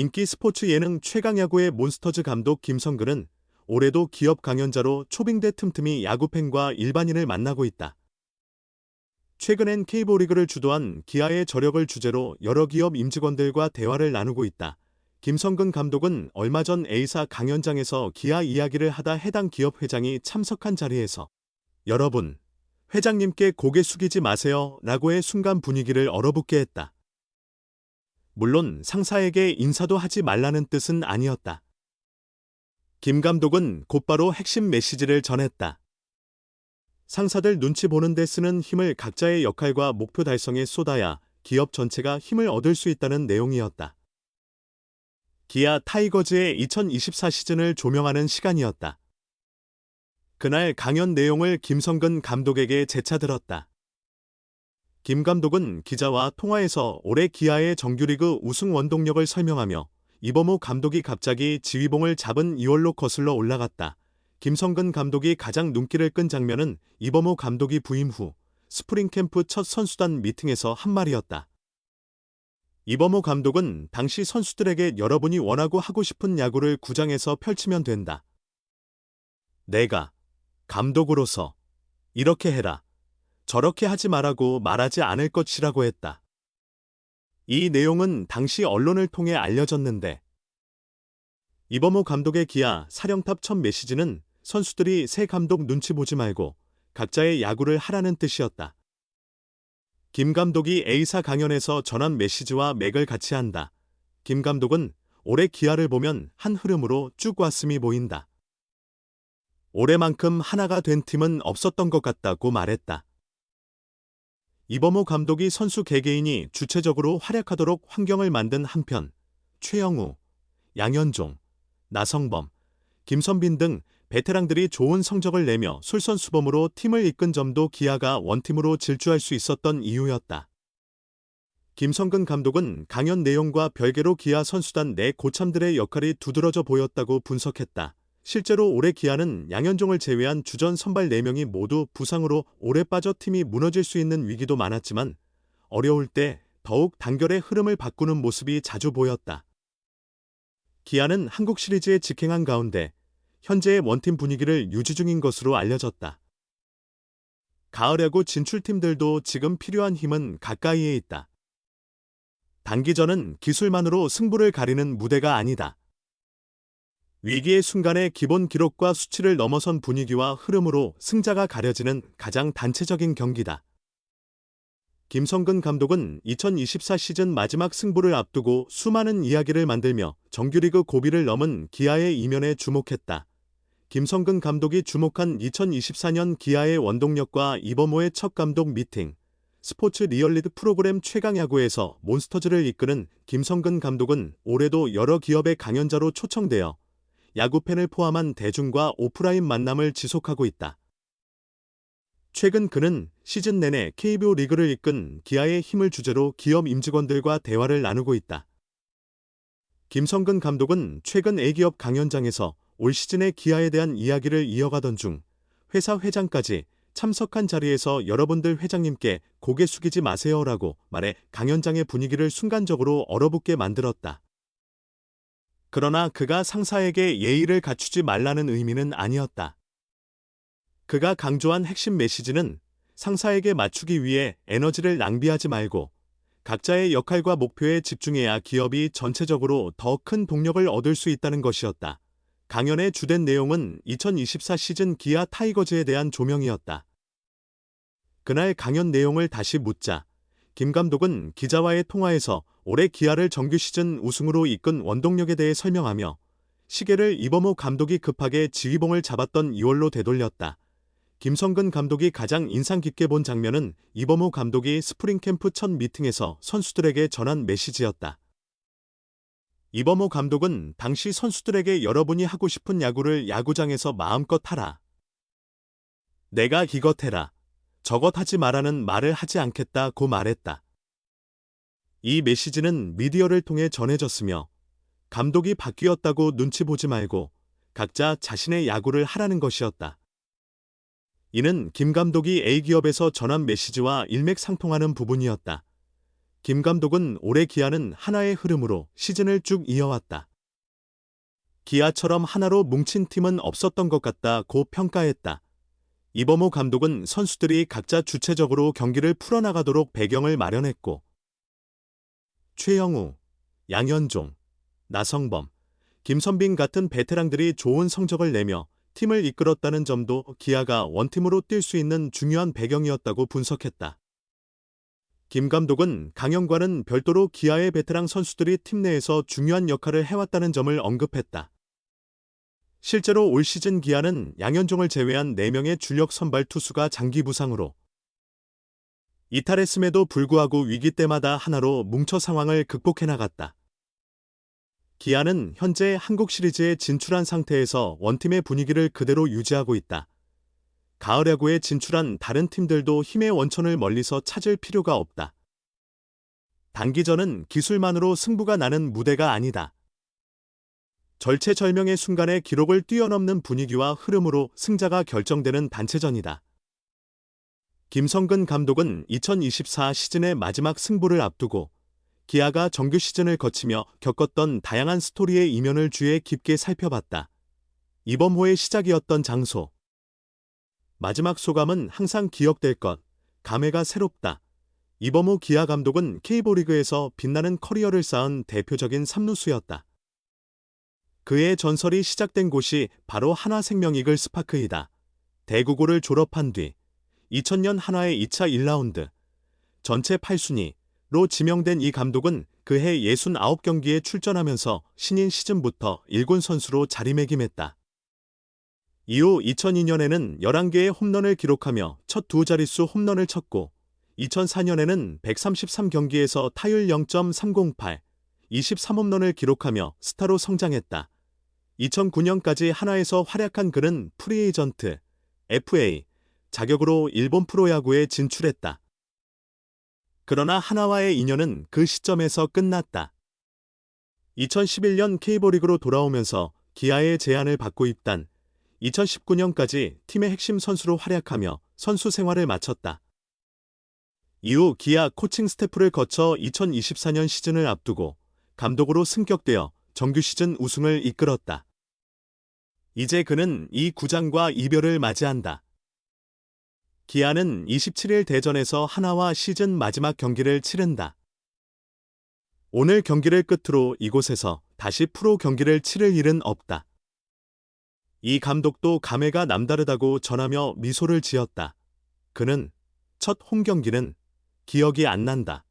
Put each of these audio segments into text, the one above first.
인기 스포츠 예능 최강야구의 몬스터즈 감독 김성근은 올해도 기업 강연자로 초빙대 틈틈이 야구팬과 일반인을 만나고 있다. 최근엔 K보리그를 주도한 기아의 저력을 주제로 여러 기업 임직원들과 대화를 나누고 있다. 김성근 감독은 얼마 전 A사 강연장에서 기아 이야기를 하다 해당 기업 회장이 참석한 자리에서 여러분, 회장님께 고개 숙이지 마세요 라고의 순간 분위기를 얼어붙게 했다. 물론 상사에게 인사도 하지 말라는 뜻은 아니었다. 김 감독은 곧바로 핵심 메시지를 전했다. 상사들 눈치 보는 데 쓰는 힘을 각자의 역할과 목표 달성에 쏟아야 기업 전체가 힘을 얻을 수 있다는 내용이었다. 기아 타이거즈의 2024 시즌을 조명하는 시간이었다. 그날 강연 내용을 김성근 감독에게 재차 들었다. 김 감독은 기자와 통화에서 올해 기아의 정규리그 우승 원동력을 설명하며 이범호 감독이 갑자기 지휘봉을 잡은 2월로 거슬러 올라갔다. 김성근 감독이 가장 눈길을 끈 장면은 이범호 감독이 부임 후 스프링 캠프 첫 선수단 미팅에서 한 말이었다. 이범호 감독은 당시 선수들에게 여러분이 원하고 하고 싶은 야구를 구장에서 펼치면 된다. 내가 감독으로서 이렇게 해라. 저렇게 하지 말라고 말하지 않을 것이라고 했다. 이 내용은 당시 언론을 통해 알려졌는데 이범호 감독의 기아 사령탑 첫 메시지는 선수들이 새 감독 눈치 보지 말고 각자의 야구를 하라는 뜻이었다. 김 감독이 A사 강연에서 전한 메시지와 맥을 같이 한다. 김 감독은 올해 기아를 보면 한 흐름으로 쭉 왔음이 보인다. 올해만큼 하나가 된 팀은 없었던 것 같다고 말했다. 이범호 감독이 선수 개개인이 주체적으로 활약하도록 환경을 만든 한편 최영우, 양현종, 나성범, 김선빈 등 베테랑들이 좋은 성적을 내며 솔선수범으로 팀을 이끈 점도 기아가 원팀으로 질주할 수 있었던 이유였다. 김성근 감독은 강연 내용과 별개로 기아 선수단 내 고참들의 역할이 두드러져 보였다고 분석했다. 실제로 올해 기아는 양현종을 제외한 주전 선발 4명이 모두 부상으로 오래 빠져 팀이 무너질 수 있는 위기도 많았지만 어려울 때 더욱 단결의 흐름을 바꾸는 모습이 자주 보였다. 기아는 한국 시리즈에 직행한 가운데 현재의 원팀 분위기를 유지 중인 것으로 알려졌다. 가을 야구 진출팀들도 지금 필요한 힘은 가까이에 있다. 단기전은 기술만으로 승부를 가리는 무대가 아니다. 위기의 순간에 기본 기록과 수치를 넘어선 분위기와 흐름으로 승자가 가려지는 가장 단체적인 경기다. 김성근 감독은 2024 시즌 마지막 승부를 앞두고 수많은 이야기를 만들며 정규리그 고비를 넘은 기아의 이면에 주목했다. 김성근 감독이 주목한 2024년 기아의 원동력과 이범호의 첫 감독 미팅, 스포츠 리얼리드 프로그램 최강야구에서 몬스터즈를 이끄는 김성근 감독은 올해도 여러 기업의 강연자로 초청되어 야구팬을 포함한 대중과 오프라인 만남을 지속하고 있다. 최근 그는 시즌 내내 KBO 리그를 이끈 기아의 힘을 주제로 기업 임직원들과 대화를 나누고 있다. 김성근 감독은 최근 A기업 강연장에서 올 시즌의 기아에 대한 이야기를 이어가던 중 회사 회장까지 참석한 자리에서 여러분들 회장님께 고개 숙이지 마세요라고 말해 강연장의 분위기를 순간적으로 얼어붙게 만들었다. 그러나 그가 상사에게 예의를 갖추지 말라는 의미는 아니었다. 그가 강조한 핵심 메시지는 상사에게 맞추기 위해 에너지를 낭비하지 말고 각자의 역할과 목표에 집중해야 기업이 전체적으로 더 큰 동력을 얻을 수 있다는 것이었다. 강연의 주된 내용은 2024 시즌 기아 타이거즈에 대한 조명이었다. 그날 강연 내용을 다시 묻자 김 감독은 기자와의 통화에서 올해 기아를 정규 시즌 우승으로 이끈 원동력에 대해 설명하며 시계를 이범호 감독이 급하게 지휘봉을 잡았던 2월로 되돌렸다. 김성근 감독이 가장 인상 깊게 본 장면은 이범호 감독이 스프링 캠프 첫 미팅에서 선수들에게 전한 메시지였다. 이범호 감독은 당시 선수들에게 여러분이 하고 싶은 야구를 야구장에서 마음껏 하라. 내가 이것 해라. 저것 하지 말라는 말을 하지 않겠다 고 말했다. 이 메시지는 미디어를 통해 전해졌으며 감독이 바뀌었다고 눈치 보지 말고 각자 자신의 야구를 하라는 것이었다. 이는 김 감독이 A기업에서 전한 메시지와 일맥상통하는 부분이었다. 김 감독은 올해 기아는 하나의 흐름으로 시즌을 쭉 이어왔다. 기아처럼 하나로 뭉친 팀은 없었던 것 같다 고 평가했다. 이범호 감독은 선수들이 각자 주체적으로 경기를 풀어나가도록 배경을 마련했고, 최영우, 양현종, 나성범, 김선빈 같은 베테랑들이 좋은 성적을 내며 팀을 이끌었다는 점도 기아가 원팀으로 뛸 수 있는 중요한 배경이었다고 분석했다. 김 감독은 강영과는 별도로 기아의 베테랑 선수들이 팀 내에서 중요한 역할을 해왔다는 점을 언급했다. 실제로 올 시즌 기아는 양현종을 제외한 4명의 주력 선발 투수가 장기 부상으로 이탈했음에도 불구하고 위기 때마다 하나로 뭉쳐 상황을 극복해 나갔다. 기아는 현재 한국 시리즈에 진출한 상태에서 원팀의 분위기를 그대로 유지하고 있다. 가을 야구에 진출한 다른 팀들도 힘의 원천을 멀리서 찾을 필요가 없다. 단기전은 기술만으로 승부가 나는 무대가 아니다. 절체절명의 순간에 기록을 뛰어넘는 분위기와 흐름으로 승자가 결정되는 단체전이다. 김성근 감독은 2024 시즌의 마지막 승부를 앞두고 기아가 정규 시즌을 거치며 겪었던 다양한 스토리의 이면을 주에 깊게 살펴봤다. 이범호의 시작이었던 장소. 마지막 소감은 항상 기억될 것. 감회가 새롭다. 이범호 기아 감독은 K보리그에서 빛나는 커리어를 쌓은 대표적인 삼루수였다. 그의 전설이 시작된 곳이 바로 한화생명 이글 스파크이다. 대구고를 졸업한 뒤 2000년 한화의 2차 1라운드 전체 8순위 로 지명된 이 감독은 그해 69경기에 출전하면서 신인 시즌부터 1군 선수로 자리매김했다. 이후 2002년에는 11개의 홈런을 기록하며 첫 두 자릿수 홈런을 쳤고 2004년에는 133경기에서 타율 0.308, 23홈런을 기록하며 스타로 성장했다. 2009년까지 하나에서 활약한 그는 프리에이전트, FA, 자격으로 일본 프로야구에 진출했다. 그러나 하나와의 인연은 그 시점에서 끝났다. 2011년 K보리그로 돌아오면서 기아의 제안을 받고 입단, 2019년까지 팀의 핵심 선수로 활약하며 선수 생활을 마쳤다. 이후 기아 코칭 스태프를 거쳐 2024년 시즌을 앞두고 감독으로 승격되어 정규 시즌 우승을 이끌었다. 이제 그는 이 구장과 이별을 맞이한다. 기아는 27일 대전에서 하나와 시즌 마지막 경기를 치른다. 오늘 경기를 끝으로 이곳에서 다시 프로 경기를 치를 일은 없다. 이 감독도 감회가 남다르다고 전하며 미소를 지었다. 그는 첫 홈 경기는 기억이 안 난다.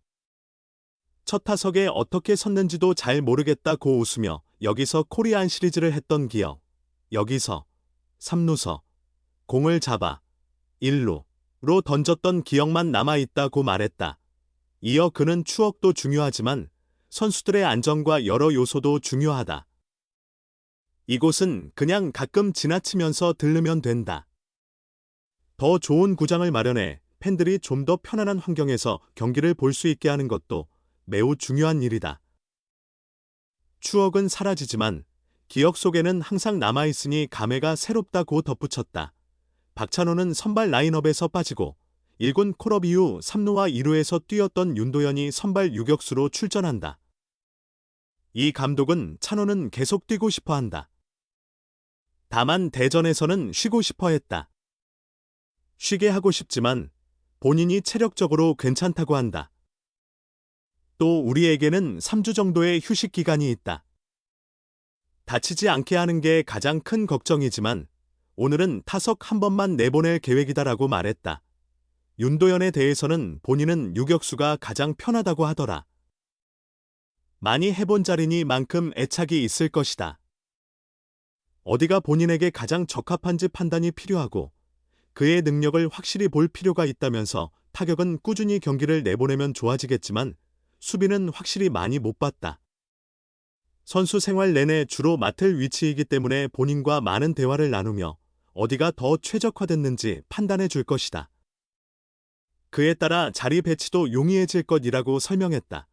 첫 타석에 어떻게 섰는지도 잘 모르겠다고 웃으며 여기서 코리안 시리즈를 했던 기억. 여기서 3루서 공을 잡아 1루 로 던졌던 기억만 남아있다고 말했다. 이어 그는 추억도 중요하지만 선수들의 안전과 여러 요소도 중요하다. 이곳은 그냥 가끔 지나치면서 들르면 된다. 더 좋은 구장을 마련해 팬들이 좀 더 편안한 환경에서 경기를 볼 수 있게 하는 것도 매우 중요한 일이다. 추억은 사라지지만 기억 속에는 항상 남아있으니 감회가 새롭다고 덧붙였다. 박찬호는 선발 라인업에서 빠지고 1군 콜업 이후 3루와 2루에서 뛰었던 윤도현이 선발 유격수로 출전한다. 이 감독은 찬호는 계속 뛰고 싶어 한다. 다만 대전에서는 쉬고 싶어 했다. 쉬게 하고 싶지만 본인이 체력적으로 괜찮다고 한다. 또 우리에게는 3주 정도의 휴식 기간이 있다. 다치지 않게 하는 게 가장 큰 걱정이지만 오늘은 타석 한 번만 내보낼 계획이다라고 말했다. 윤도현에 대해서는 본인은 유격수가 가장 편하다고 하더라. 많이 해본 자리니만큼 애착이 있을 것이다. 어디가 본인에게 가장 적합한지 판단이 필요하고 그의 능력을 확실히 볼 필요가 있다면서 타격은 꾸준히 경기를 내보내면 좋아지겠지만 수비는 확실히 많이 못 봤다. 선수 생활 내내 주로 맡을 위치이기 때문에 본인과 많은 대화를 나누며 어디가 더 최적화됐는지 판단해 줄 것이다. 그에 따라 자리 배치도 용이해질 것이라고 설명했다.